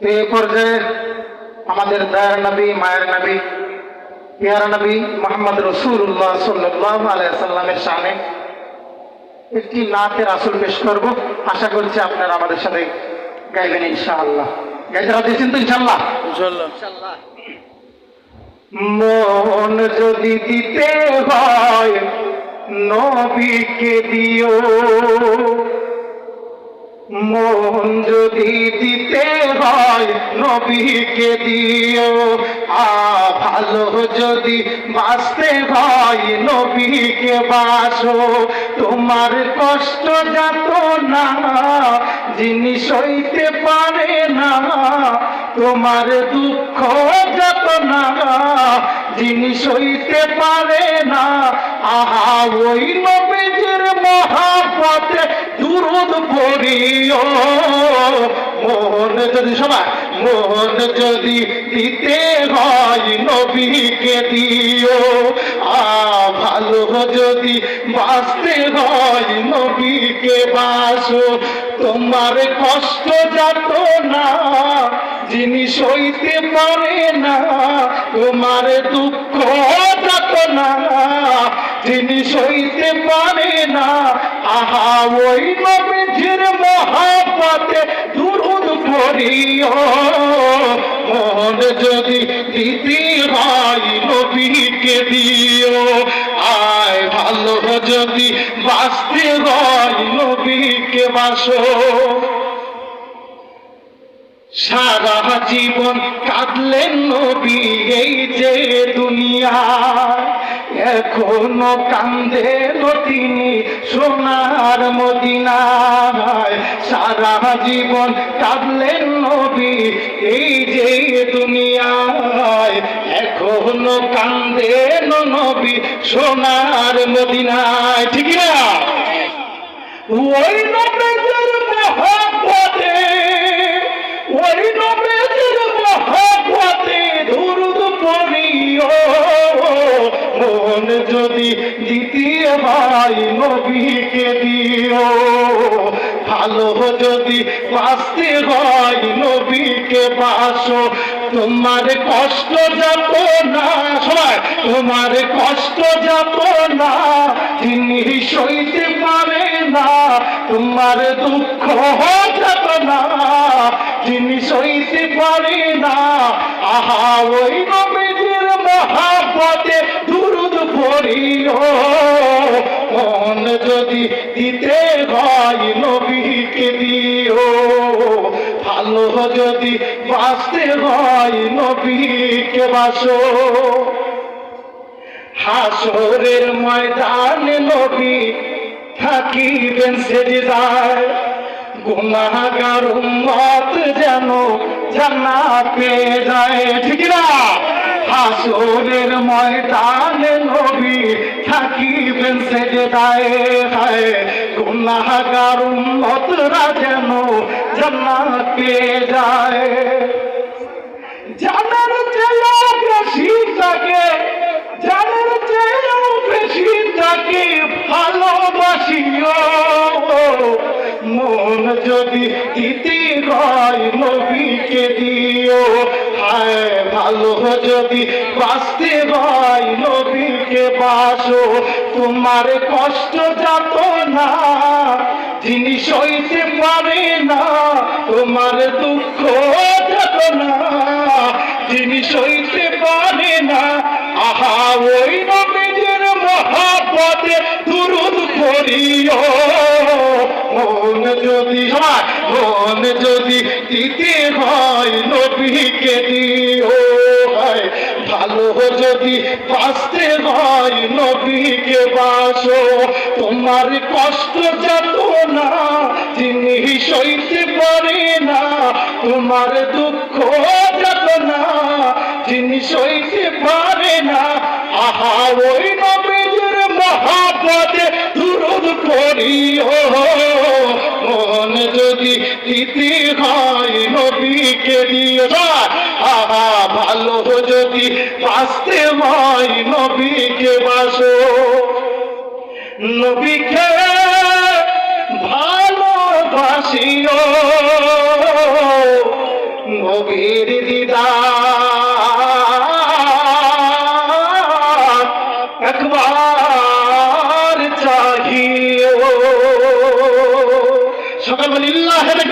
এই পর্যায়ে আমাদের দয়ার নবী মায়ের নবী পেয়ারা নবী মোহাম্মদ রসুল্লাহ সাল্লাহ আলাইসাল্লামের সামনে একটি নাতের আসল পেশ করব। আশা করছি আপনারা আমাদের সাথে গাইবেন ইনশাআল্লাহ। গাইতে রাজি তো ইনশাআল্লাহ? ইনশাল্লাহ মন যদি দিতে হয় নবীকে দিও। মন যদি দিতে হয় নবীকে দিও, আ, ভালো যদি বাঁচতে হয় নবীকে বাসো। তোমার কষ্ট যাত না জিনিস হইতে পারে না, তোমার দুঃখ যত পড়িও মন যদি সবাই মন যদি দিতে হয় নবীকে দিও। আ ভালো যদি বাঁচতে হয় নবীকে বাসো তোমার কষ্ট যাত না জিনিস হইতে পারে না, তোমার দুঃখ যাত না। জিনিস সইতে পারে না। আহা, ওই নবীজির মহাপথে দুরুদ পড়িও। মন যদি দিতে হয় নবীকে দিও। আয়, ভালো যদি বাঁচতে হয় নবীকে বাসো। সারা জীবন কাঁদলেন নবী এই যে দুনিয়া। এখনও কান্দেন তিনি সোনার মদিনায়। সারা জীবন কাঁদলেন নবী এই যে দুনিয়ায়। এখনও কান্দেন নবী সোনার মদিনায়। ঠিক না ওই নবীর যদি বাঁচতে হয় নবীকে বাসো, তোমার কষ্ট যাত না। সবাই, তোমার কষ্ট যাত না। তিনি সইতে পারে না, তোমার দুঃখ যাত না। তিনি সইতে পারে না। আহা, ওই নবীজির মহাপদে দুরুদ পড়িও যদি দিতে হয় নবীকে দিও, ভালো যদি বাঁচতে হয় নবীকে বাসো। হাসরের ময়দানে নবী থাকিবেন সেজদায়, গুনাহগার উম্মত যেন জান্নাত পেয়ে যায়। ঠিক না হাসরের ময়দানে নবী থাকিবেন সেজদায় হায়। গুনাহগার উম্মতরা যেন জান্নাত পেয়ে যায়। জানার চেয়েও বেশি থাকে, জানার চেয়েও ভালো যদি বাঁচতে হয় নবীকে বাসো, তোমার কষ্ট যাত না জিনিস হইতে পারে না, তোমার দুঃখ যাত না জিনিস হইতে পারে না, আহা, ওই নবীজির মহাপদে দুরুদ করিও মন যদি হয়, মন যদি দিতে হয় নবীকে যদি বাঁচতে হয় নবীকে বাসো, তোমার কষ্ট যত না জিনিস হইতে পারে না, তোমার দুঃখ যত না জিনিস হইতে পারে না। আহা, ওই নবীজির মহাপদে দুরুদ করিও। মন যদি দিতে হয় নবীকে দিও আহা, ভালো যদি বাঁচতে হয় নবীকে বাসো। নবীকে ভালোবাসিও। নবীর দিদার একবার চাহিও। সকাল বলিল্লাহ হেলবে